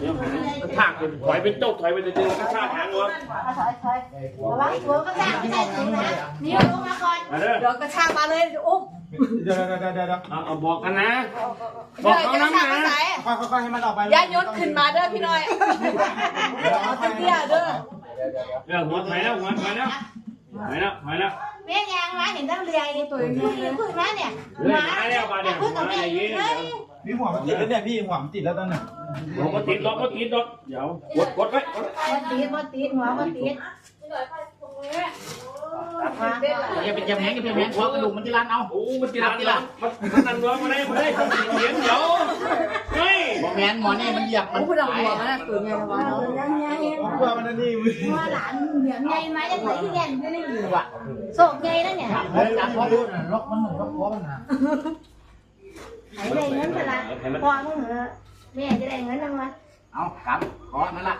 เดี๋ยวหางถากเป็นถอยเป็นโจ๊กถอยไปเจอกระชากหางวะถอยถอยระวังตัวก็ได้ไม่ได้ถึงนะนิ้วลงมาก่อนเดี๋ยวกระชากมาเลยอุ้มเดี๋ยวเดี๋ยวเดี๋ยวเอาบอกกันนะ บอกเขากระนะชากมานะค่อยค่อยให้มันออกไปย่ายศขึ้นมาเด้อพี่น้อยเอาเตี้ยๆเด้อเรื่องหัวถอยแล้วหัวถอยแล้วถอยแล้วถอยแล้ว แม่ยางมาเห็นตั้งเรียนตัวนี้พึ่งมาเนี่ยเฮ้ยมาแล้วมาเนี่ยพึ่งกับมาแม่อย่างยืนี้นเลยพี่หัวมันติดแล้วเนี่ยพี่หัวมันติดแล้วตอนนี้เราก็ติดเราก็ติดดอกเดี๋ยวกดกดไว้กดบอตีบอตีหัวบอตีอย่าไปจับแหงอย่าไปแหงหัวกระดูกมันที่ร้านเอาโอ้มันติดละมันมันนั่นร้องมาได้มาได้คนเขียนเดี๋ยวเฮ้ยบอกแหงหมอนี่มันเหยียบมันผู้ดำหัวมันน่ะตัวไงวะยังไงหัวมันนี่มือว่าหลานเหนียวไงมาจะไหนที่แก่นไม่ได้อยู่อะโศกไงนั่นเนี่ยเฮ้ยจับหัวดูน่ะ ล็อกมันหนึ่งล็อกหัวมันนะหายได้เงินเท่าไหร่พอมึงเหรอแม่จะได้เงินยังไงเอากำขอนั่นล